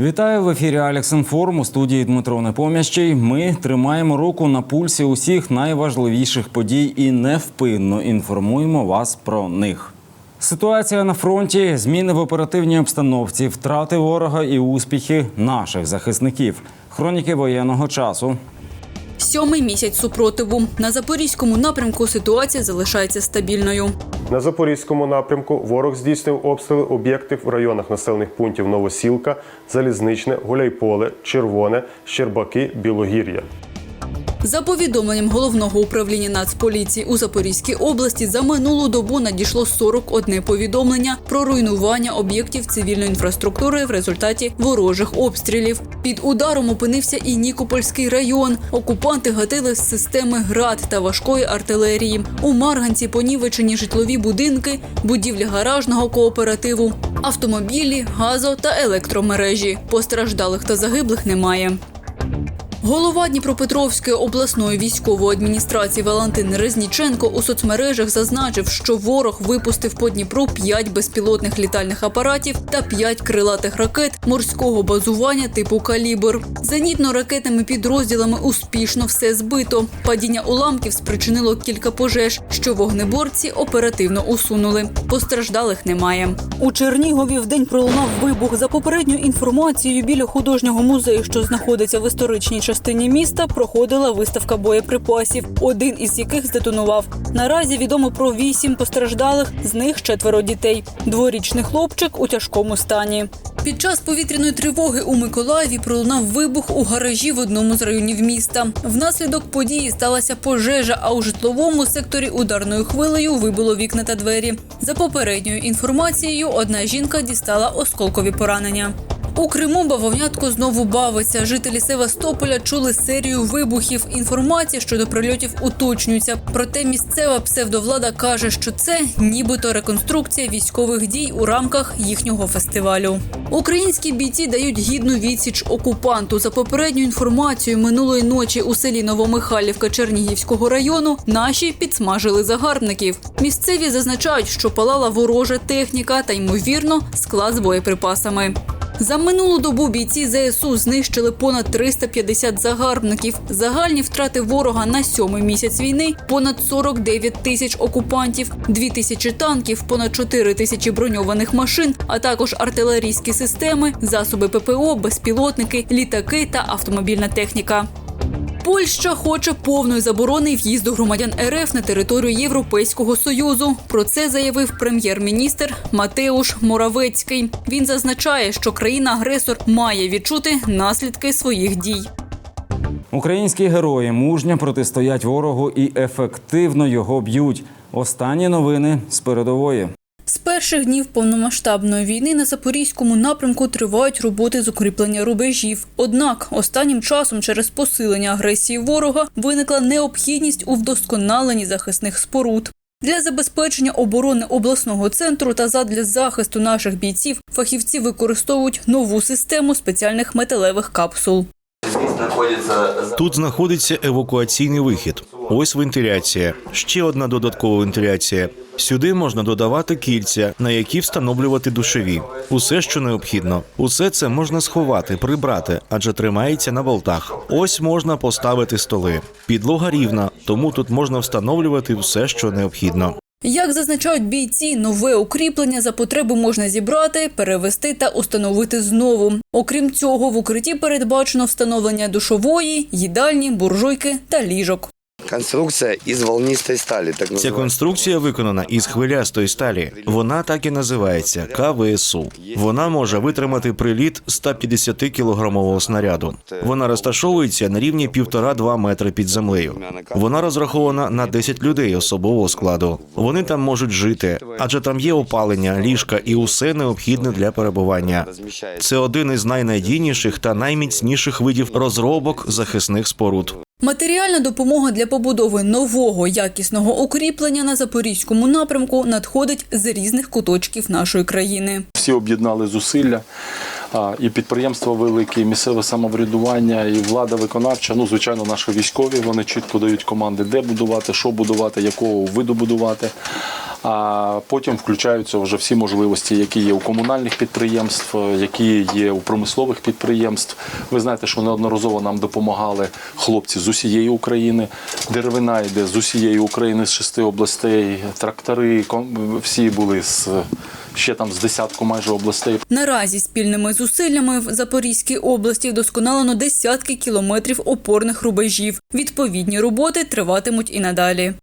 Вітаю в ефірі Алекс Інформ у студії Дмитро Непомящий. Ми тримаємо руку на пульсі усіх найважливіших подій і невпинно інформуємо вас про них. Ситуація на фронті, зміни в оперативній обстановці, втрати ворога і успіхи наших захисників. Хроніки воєнного часу. Сьомий місяць супротиву на запорізькому напрямку ситуація залишається стабільною. На запорізькому напрямку ворог здійснив обстріли об'єктів в районах населених пунктів Новосілка, Залізничне, Гуляйполе, Червоне, Щербаки, Білогір'я. За повідомленням головного управління Нацполіції у Запорізькій області за минулу добу надійшло 41 повідомлення про руйнування об'єктів цивільної інфраструктури в результаті ворожих обстрілів. Під ударом опинився і Нікопольський район. Окупанти гатили з системи град та важкої артилерії. У Марганці понівечені житлові будинки, будівлі гаражного кооперативу, автомобілі, газо та електромережі. Постраждалих та загиблих немає. Голова Дніпропетровської обласної військової адміністрації Валентин Резніченко у соцмережах зазначив, що ворог випустив по Дніпру 5 безпілотних літальних апаратів та 5 крилатих ракет морського базування типу «Калібр». Зенітно-ракетними підрозділами успішно все збито. Падіння уламків спричинило кілька пожеж, що вогнеборці оперативно усунули. Постраждалих немає. У Чернігові в день пролунав вибух. За попередньою інформацією, біля художнього музею, що знаходиться в історичній частині міста, проходила виставка боєприпасів, один із яких здетонував. Наразі відомо про вісім постраждалих, з них четверо дітей. Дворічний хлопчик у тяжкому стані. Під час повітряної тривоги у Миколаєві пролунав вибух у гаражі в одному з районів міста. Внаслідок події сталася пожежа, а у житловому секторі ударною хвилею вибило вікна та двері. За попередньою інформацією, одна жінка дістала осколкові поранення. У Криму бавовнятко знову бавиться. Жителі Севастополя чули серію вибухів. Інформація щодо прильотів уточнюється. Проте місцева псевдовлада каже, що це нібито реконструкція військових дій у рамках їхнього фестивалю. Українські бійці дають гідну відсіч окупанту. За попередньою інформацією, минулої ночі у селі Новомихайлівка Чернігівського району наші підсмажили загарбників. Місцеві зазначають, що палала ворожа техніка та ймовірно склад з боєприпасами. За минулу добу бійці ЗСУ знищили понад 350 загарбників. Загальні втрати ворога на сьомий місяць війни понад 49 тисяч окупантів, 2 тисячі танків, понад 4 тисячі броньованих машин, а також артилерійські системи, засоби ППО, безпілотники, літаки та автомобільна техніка. Польща хоче повної заборони в'їзду громадян РФ на територію Європейського союзу. Про це заявив прем'єр-міністр Матеуш Моравецький. Він зазначає, що країна-агресор має відчути наслідки своїх дій. Українські герої мужньо протистоять ворогу і ефективно його б'ють. Останні новини з передової. Перших днів повномасштабної війни на запорізькому напрямку тривають роботи з укріплення рубежів. Однак останнім часом через посилення агресії ворога виникла необхідність у вдосконаленні захисних споруд. Для забезпечення оборони обласного центру та задля захисту наших бійців фахівці використовують нову систему спеціальних металевих капсул. Тут знаходиться евакуаційний вихід. Ось вентиляція. Ще одна додаткова вентиляція. Сюди можна додавати кільця, на які встановлювати душові. Усе, що необхідно. Усе це можна сховати, прибрати, адже тримається на болтах. Ось можна поставити столи. Підлога рівна, тому тут можна встановлювати все, що необхідно. Як зазначають бійці, нове укріплення за потреби можна зібрати, перевести та установити знову. Окрім цього, в укритті передбачено встановлення душової, їдальні, буржуйки та ліжок. Конструкция из волнистой стали, так Ця конструкція виконана із хвилястої сталі. Вона так і називається КВСУ. Вона може витримати приліт 150 кілограмового снаряду. Вона розташовується на рівні 1,5-2 метри під землею. Вона розрахована на 10 людей особового складу. Вони там можуть жити, адже там є опалення, ліжка і усе необхідне для перебування. Це один із найнадійніших та найміцніших видів розробок захисних споруд. Матеріальна допомога для побудови нового якісного укріплення на запорізькому напрямку надходить з різних куточків нашої країни. Всі об'єднали зусилля. І підприємства великі, і місцеве самоврядування, і влада виконавча. Ну, звичайно, наші військові вони чітко дають команди, де будувати, що будувати, якого виду будувати. А потім включаються вже всі можливості, які є у комунальних підприємств, які є у промислових підприємств. Ви знаєте, що неодноразово нам допомагали хлопці з усієї України. Деревина йде з усієї України, з шести областей, трактори, всі були з ще там з десятку майже областей. Наразі спільними зусиллями в Запорізькій області вдосконалено десятки кілометрів опорних рубежів. Відповідні роботи триватимуть і надалі.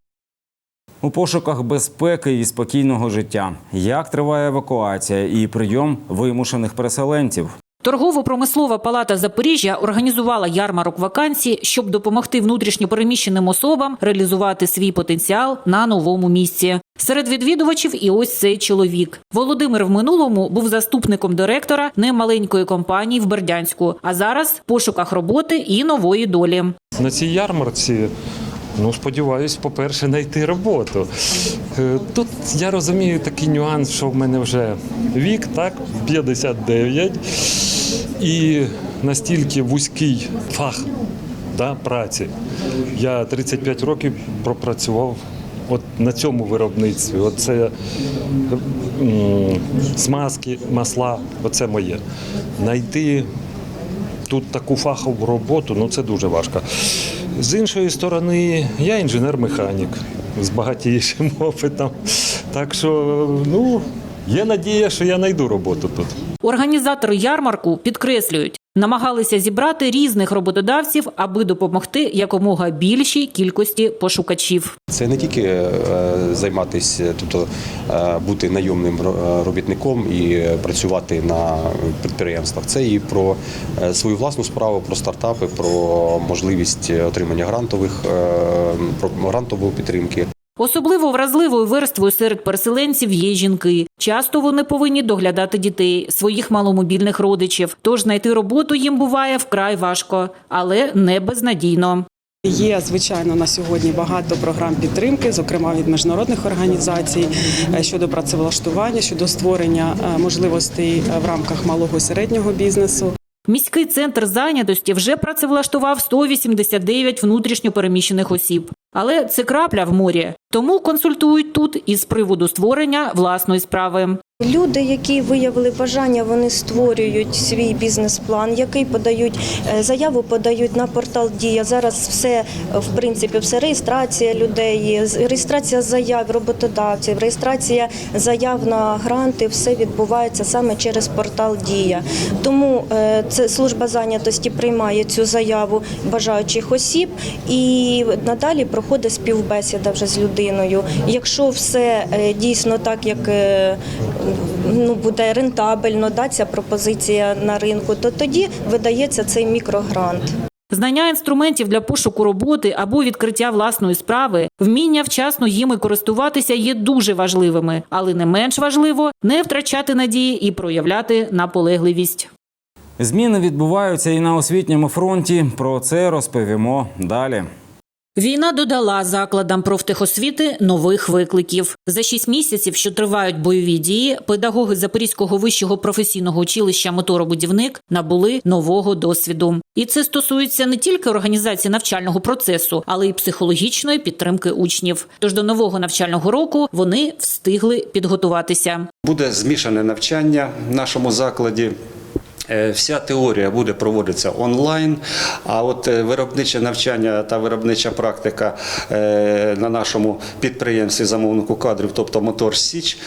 У пошуках безпеки і спокійного життя. Як триває евакуація і прийом вимушених переселенців? Торгово-промислова палата Запоріжжя організувала ярмарок вакансій, щоб допомогти внутрішньопереміщеним особам реалізувати свій потенціал на новому місці. Серед відвідувачів і ось цей чоловік. Володимир в минулому був заступником директора немаленької компанії в Бердянську, а зараз в пошуках роботи і нової долі. На цій ярмарці, ну сподіваюсь, по-перше, знайти роботу. Е, Тут я розумію такий нюанс, що в мене вже вік, так, 59, і настільки вузький фах да, праці. Я 35 років пропрацював от на цьому виробництві. Оце м, смазки, масла, оце моє. Найти тут таку фахову роботу, ну це дуже важко. З іншої сторони, я інженер-механік з багатішим опитом. Так що, ну, є надія, що я знайду роботу тут. Організатори ярмарку підкреслюють, намагалися зібрати різних роботодавців, аби допомогти якомога більшій кількості пошукачів. Це не тільки е, займатися, тобто е, бути найомним робітником і е, працювати на підприємствах. Це і про е, свою власну справу, про стартапи, про можливість отримання грантових е, про грантової підтримки. Особливо вразливою верствою серед переселенців є жінки. Часто вони повинні доглядати дітей, своїх маломобільних родичів. Тож знайти роботу їм буває вкрай важко, але не безнадійно. Є звичайно на сьогодні багато програм підтримки, зокрема від міжнародних організацій е, щодо працевлаштування, щодо створення е, можливостей е, в рамках малого і середнього бізнесу. Міський центр зайнятості вже працевлаштував 189 внутрішньопереміщених осіб. Але це крапля в морі, тому консультують тут із приводу створення власної справи. Люди, які виявили бажання, вони створюють свій бізнес-план, який подають е, заяву, подають на портал Дія. Зараз все е, в принципі, все реєстрація людей, реєстрація заяв роботодавців, реєстрація заяв на гранти, все відбувається саме через портал Дія. Тому е, це служба зайнятості приймає цю заяву бажаючих осіб і надалі проходить співбесіда вже з людиною. Якщо все е, дійсно так, як е, ну, буде рентабельно, да, ця пропозиція на ринку, то тоді видається цей мікрогрант. Знання інструментів для пошуку роботи або відкриття власної справи, вміння вчасно їми користуватися є дуже важливими, але не менш важливо не втрачати надії і проявляти наполегливість. Зміни відбуваються і на освітньому фронті. Про це розповімо далі. Війна додала закладам профтехосвіти нових викликів. За шість місяців, що тривають бойові дії, педагоги Запорізького вищого професійного училища моторобудівник набули нового досвіду. І це стосується не тільки організації навчального процесу, але й психологічної підтримки учнів. Тож до нового навчального року вони встигли підготуватися. Буде змішане навчання в нашому закладі. Е, Вся теорія буде проводитися онлайн, а от е, виробниче навчання та виробнича практика е, на нашому підприємстві замовнику кадрів, тобто Мотор Січ,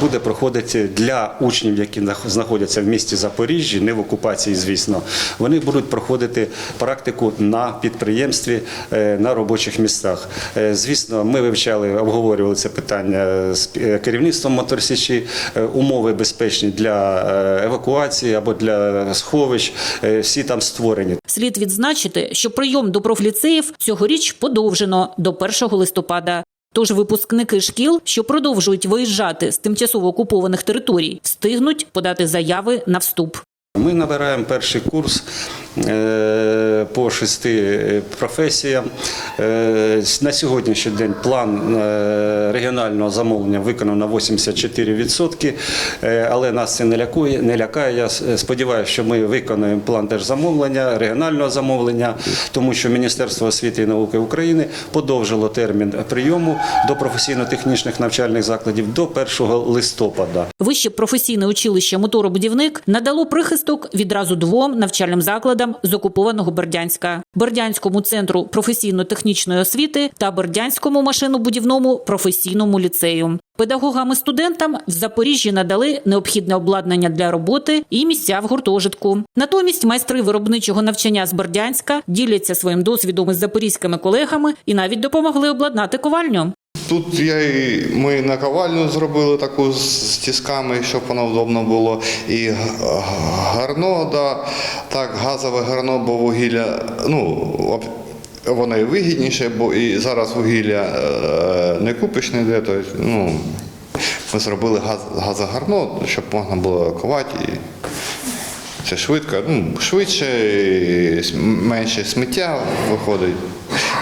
буде проходити для учнів, які знаходяться в місті Запоріжжі, не в окупації, звісно. Вони будуть проходити практику на підприємстві на робочих місцях. Звісно, ми вивчали, обговорювали це питання з керівництвом Мотор Січі, умови безпечні для евакуації або для сховищ. е, Всі там створені. Слід відзначити, що прийом до профліцеїв цьогоріч подовжено до 1 листопада. Тож випускники шкіл, що продовжують виїжджати з тимчасово окупованих територій, встигнуть подати заяви на вступ. Ми набираємо перший курс по шести е, професіям. Е, На сьогоднішній день план е, регіонального замовлення виконано на 84%, е, але нас це не лякує, не лякає. Я сподіваюся, що ми виконаємо план держзамовлення, регіонального замовлення, тому що Міністерство освіти і науки України подовжило термін прийому до професійно-технічних навчальних закладів до 1 листопада. Вище професійне училище моторобудівник надало прихисток відразу двом навчальним закладам з окупованого Бердянська: Бердянському центру професійно-технічної освіти та Бердянському машинобудівному професійному ліцею. Педагогам і студентам в Запоріжжі надали необхідне обладнання для роботи і місця в гуртожитку. Натомість майстри виробничого навчання з Бердянська діляться своїм досвідом із запорізькими колегами і навіть допомогли обладнати ковальню. Тут я і ми наковальню зробили таку з тісками, щоб воно удобно було. І гарно, да, так, газове гарно, бо вугілля, ну, воно і вигідніше, бо і зараз вугілля е, не купиш ніде. То, ну, ми зробили газ, газогарно, щоб можна було ковати. І це швидко, ну, швидше, і менше сміття виходить.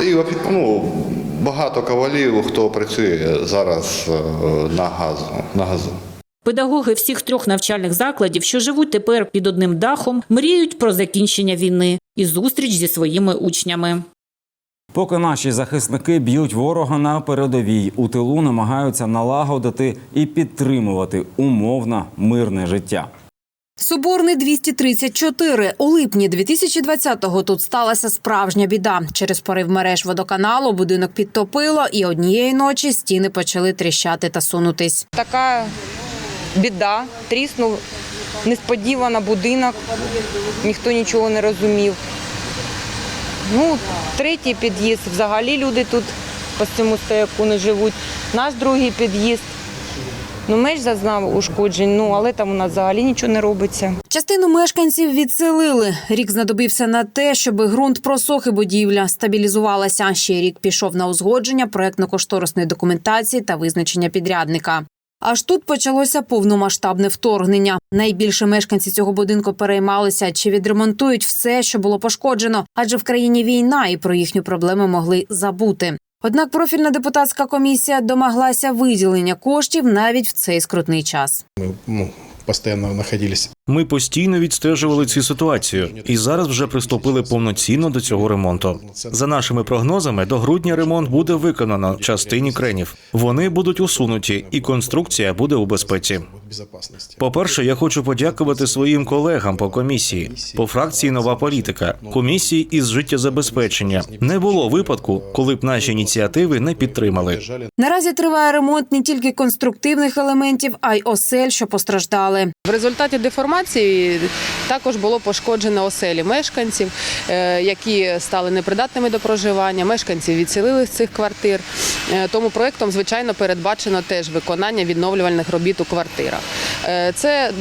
І ну, багато ковалів, хто працює зараз е, на газу. На газу. Педагоги всіх трьох навчальних закладів, що живуть тепер під одним дахом, мріють про закінчення війни і зустріч зі своїми учнями. Поки наші захисники б'ють ворога на передовій, у тилу намагаються налагодити і підтримувати умовно мирне життя. Соборний 234. У липні 2020-го тут сталася справжня біда. Через порив мереж водоканалу будинок підтопило, і однієї ночі стіни почали тріщати та сунутись. Така біда, тріснув несподівано будинок, ніхто нічого не розумів. Ну, третій під'їзд, взагалі люди тут по цьому стояку не живуть. Наш другий під'їзд. Ну, меж зазнав ушкоджень, ну але там у нас взагалі нічого не робиться. Частину мешканців відселили. Рік знадобився на те, щоб ґрунт просох і будівля стабілізувалася. Ще рік пішов на узгодження проектно-кошторисної документації та визначення підрядника. Аж тут почалося повномасштабне вторгнення. Найбільше мешканці цього будинку переймалися, чи відремонтують все, що було пошкоджено, адже в країні війна і про їхню проблему могли забути. Однак профільна депутатська комісія домоглася виділення коштів навіть в цей скрутний час. ну, постоянно находились. Ми постійно відстежували цю ситуацію і зараз вже приступили повноцінно до цього ремонту. За нашими прогнозами, до грудня ремонт буде виконано в частині кренів. Вони будуть усунуті, і конструкція буде у безпеці. Безопасности. По-перше, я хочу подякувати своїм колегам по комісії, по фракції Нова політика, комісії із життєзабезпечення. Не було випадку, коли б наші ініціативи не підтримали. Наразі триває ремонт не тільки конструктивних елементів, а й осель, що постраждали. В результаті деформації також було пошкоджено оселі мешканців, е, які стали непридатними до проживання. Мешканці відселили з цих квартир. Е, Тому проектом, звичайно, передбачено теж виконання відновлювальних робіт у квартирах. Е, Це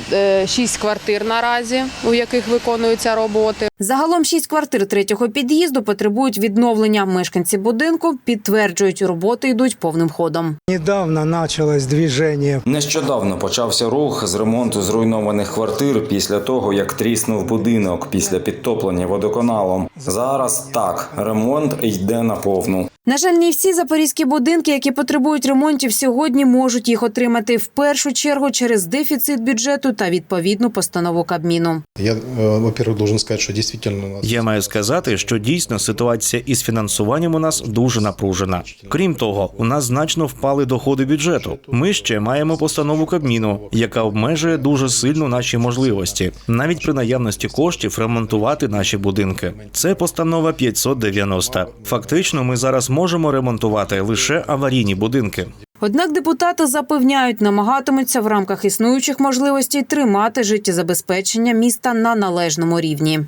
шість квартир наразі, у яких виконуються роботи. Загалом шість квартир третього під'їзду потребують відновлення. Мешканці будинку підтверджують, роботи йдуть повним ходом. Недавно началось движение. Нещодавно почався рух з ремонту зруйнованих квартир після того, як тріснув будинок після підтоплення водоканалом. Зараз так, ремонт йде на повну. На жаль, не всі запорізькі будинки, які потребують ремонтів сьогодні, можуть їх отримати в першу чергу через дефіцит бюджету та відповідну постанову Кабміну. Я, во-первых, должен сказать, что действительно Я маю сказати, що дійсно ситуація із фінансуванням у нас дуже напружена. Крім того, у нас значно впали доходи бюджету. Ми ще маємо постанову Кабміну, яка обмежує дуже сильно наші можливості, навіть при наявності коштів ремонтувати наші будинки. Це постанова 590. Фактично, ми зараз можемо ремонтувати лише аварійні будинки. Однак депутати запевняють, намагатимуться в рамках існуючих можливостей тримати життєзабезпечення міста на належному рівні.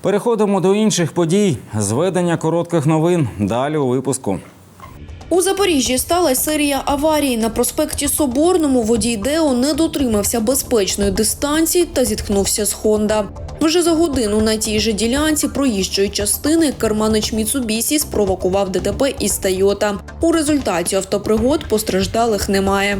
Переходимо до інших подій. Зведення коротких новин. Далі у випуску. У Запоріжжі сталася серія аварій. На проспекті Соборному водій Део не дотримався безпечної дистанції та зіткнувся з Хонда. Вже за годину на тій же ділянці проїжджої частини керманич Міцубісі спровокував ДТП із Тойота. У результаті автопригод постраждалих немає.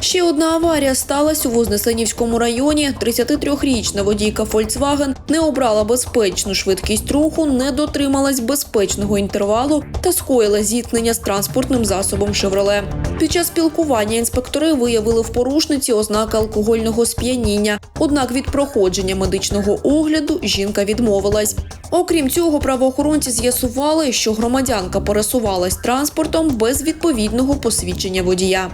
Ще одна аварія сталася у Вознесенівському районі. 33-річна водійка Volkswagen не обрала безпечну швидкість руху, не дотрималась безпечного інтервалу та скоїла зіткнення з транспортним засобом «Шевроле». Під час спілкування інспектори виявили в порушниці ознаки алкогольного сп'яніння. Однак від проходження медичного огляду жінка відмовилась. Окрім цього, правоохоронці з'ясували, що громадянка пересувалась транспортом без відповідного посвідчення водія.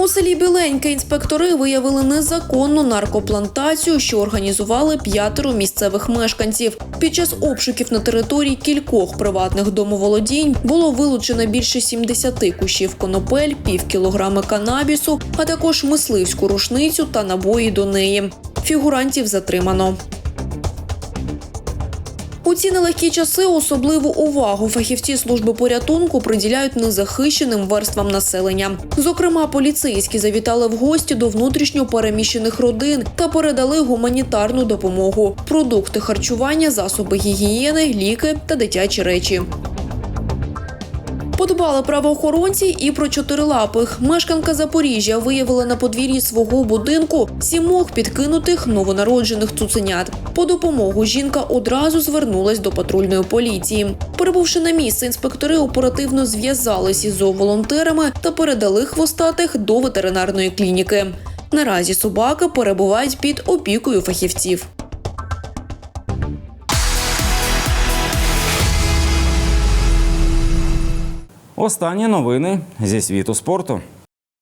У селі Біленьке інспектори виявили незаконну наркоплантацію, що організували п'ятеро місцевих мешканців. Під час обшуків на території кількох приватних домоволодінь було вилучено більше 70 кущів конопель, пів кілограми канабісу, а також мисливську рушницю та набої до неї. Фігурантів затримано. У ці нелегкі часи особливу увагу фахівці служби порятунку приділяють незахищеним верствам населення. Зокрема, поліцейські завітали в гості до внутрішньо переміщених родин та передали гуманітарну допомогу: продукти харчування, засоби гігієни, ліки та дитячі речі. Подбали правоохоронці і про чотирилапих. Мешканка Запоріжжя виявила на подвір'ї свого будинку сімох підкинутих новонароджених цуценят. По допомогу жінка одразу звернулась до патрульної поліції. Прибувши на місце, інспектори оперативно зв'язалися із зооволонтерами та передали хвостатих до ветеринарної клініки. Наразі собаки перебувають під опікою фахівців. Останні новини зі світу спорту.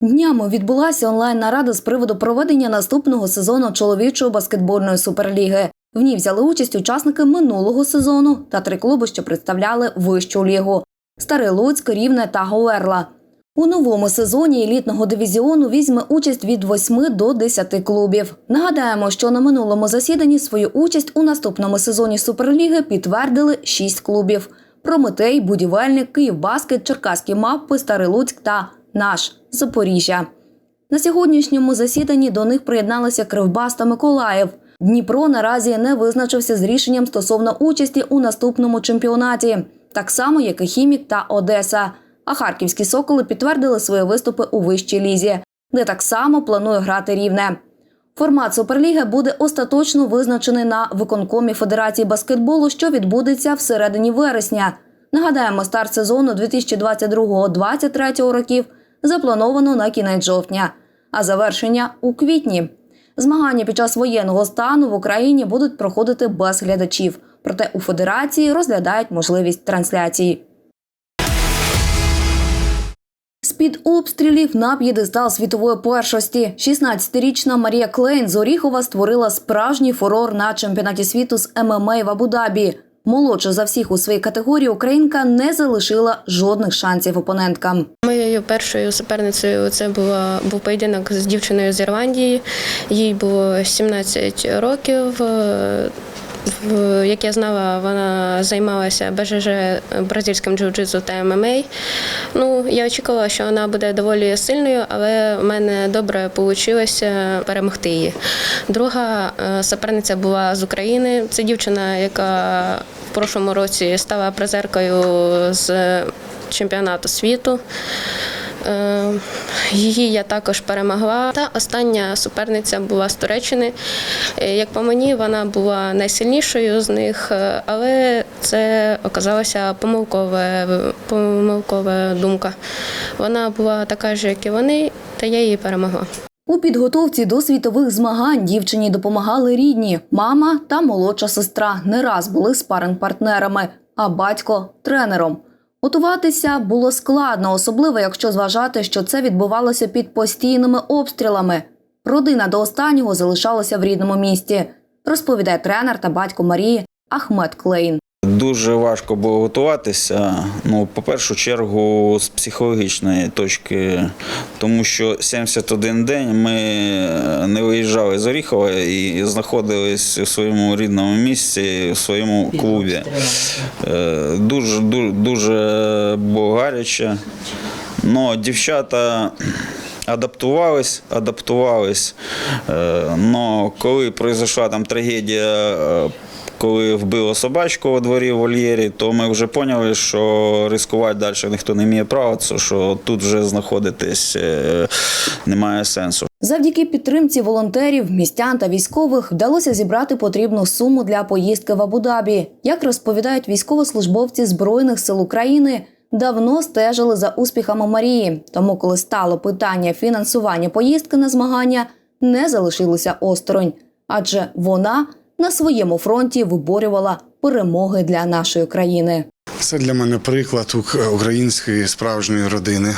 Днями відбулася онлайн-нарада з приводу проведення наступного сезону чоловічої баскетбольної суперліги. В ній взяли участь учасники минулого сезону та три клуби, що представляли вищу лігу: Старий Луцьк, Рівне та Говерла. У новому сезоні елітного дивізіону візьме участь від 8 до 10 клубів. Нагадаємо, що на минулому засіданні свою участь у наступному сезоні суперліги підтвердили 6 клубів: Прометей, Будівельник, Київбаскет, Черкаські мапи, Старий Луцьк та наш Запоріжжя. На сьогоднішньому засіданні до них приєдналися Кривбас та Миколаїв. Дніпро наразі не визначився з рішенням стосовно участі у наступному чемпіонаті, так само як і Хімік та Одеса. А харківські соколи підтвердили свої виступи у вищій лізі, де так само планує грати рівне. Формат Суперліги буде остаточно визначений на виконкомі Федерації баскетболу, що відбудеться всередині вересня. Нагадаємо, старт сезону 2022-2023 років заплановано на кінець жовтня, а завершення у квітні. Змагання під час воєнного стану в Україні будуть проходити без глядачів, проте у федерації розглядають можливість трансляції. З-під обстрілів на п'єдестал світової першості 16-річна Марія Клейн з Оріхова створила справжній фурор на чемпіонаті світу з ММА в Абу-Дабі. Молодша за всіх у своїй категорії українка не залишила жодних шансів опоненткам. Моєю першою суперницею це була був поєдинок з дівчиною з Ірландії. Їй було 17 років. Е, Як я знала, вона займалася БЖЖ бразильським джиу-джитсу та ММА. Ну, я очікувала, що вона буде доволі сильною, але в мене добре вийшло перемогти її. Друга е, суперниця була з України. Це дівчина, яка в прошлому році стала призеркою з чемпіонату світу. Е, Її я також перемогла. Та остання суперниця була з Туреччини. Е, Як по мені, вона була найсильнішою з них, е, але це оказалася помилкове, помилкова думка. Вона була така ж, як і вони, та я її перемогла. У підготовці до світових змагань дівчині допомагали рідні, мама та молодша сестра. Не раз були спаринг-партнерами, а батько тренером. Готуватися було складно, особливо якщо зважати, що це відбувалося під постійними обстрілами. Родина до останнього залишалася в рідному місті, розповідає тренер та батько Марії Ахмед Клейн. Дуже важко було готуватися. Ну, по першу чергу, з психологічної точки, тому що 71 день ми не виїжджали з Оріхова і знаходились у своєму рідному місці, у своєму клубі. Е, Дуже, дуже, дуже було гаряче. Ну, дівчата. Адаптувались, адаптувались. Е, Но коли пройшла там трагедія е, коли вбило собачку у дворі в вольєрі, то ми вже поняли, що ризикувати далі ніхто не має права, це що тут вже знаходитись е, немає сенсу. Завдяки підтримці волонтерів, містян та військових вдалося зібрати потрібну суму для поїздки в Абу-Дабі. Як розповідають військовослужбовці Збройних сил України, давно стежили за успіхами Марії. Тому, коли стало питання фінансування поїздки на змагання, не залишилося осторонь, адже вона на своєму фронті виборювала перемоги для нашої країни. Це для мене приклад ук- української справжньої родини.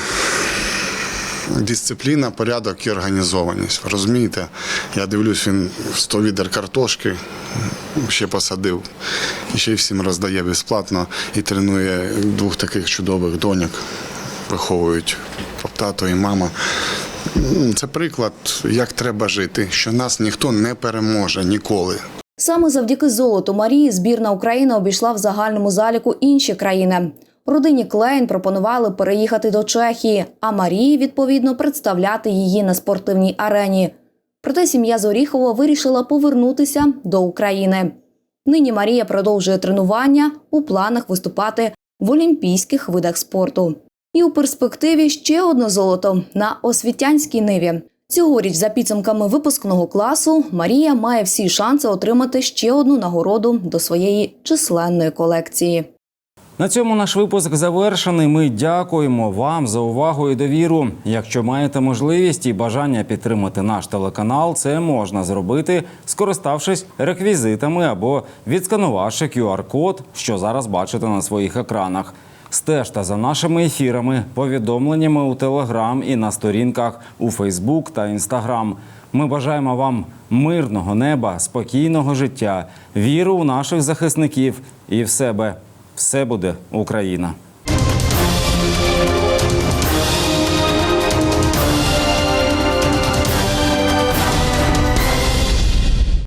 Дисципліна, порядок і організованість. Розумієте, я дивлюсь, він 100 відер картошки ще посадив, і ще й всім роздає безплатно і тренує двох таких чудових доньок, виховують тато і мама. Це приклад, як треба жити, що нас ніхто не переможе ніколи. Саме завдяки золоту Марії збірна України обійшла в загальному заліку інші країни. Родині Клейн пропонували переїхати до Чехії, а Марії відповідно представляти її на спортивній арені. Проте сім'я Зоріхова вирішила повернутися до України. Нині Марія продовжує тренування у планах виступати в олімпійських видах спорту. І у перспективі ще одне золото на освітянській ниві. Цьогоріч, за підсумками випускного класу, Марія має всі шанси отримати ще одну нагороду до своєї численної колекції. На цьому наш випуск завершений. Ми дякуємо вам за увагу і довіру. Якщо маєте можливість і бажання підтримати наш телеканал, це можна зробити, скориставшись реквізитами або відсканувавши QR-код, що зараз бачите на своїх екранах. Стежте за нашими ефірами, повідомленнями у Телеграм і на сторінках у Фейсбук та Інстаграм. Ми бажаємо вам мирного неба, спокійного життя, віру у наших захисників і в себе. Все буде Україна.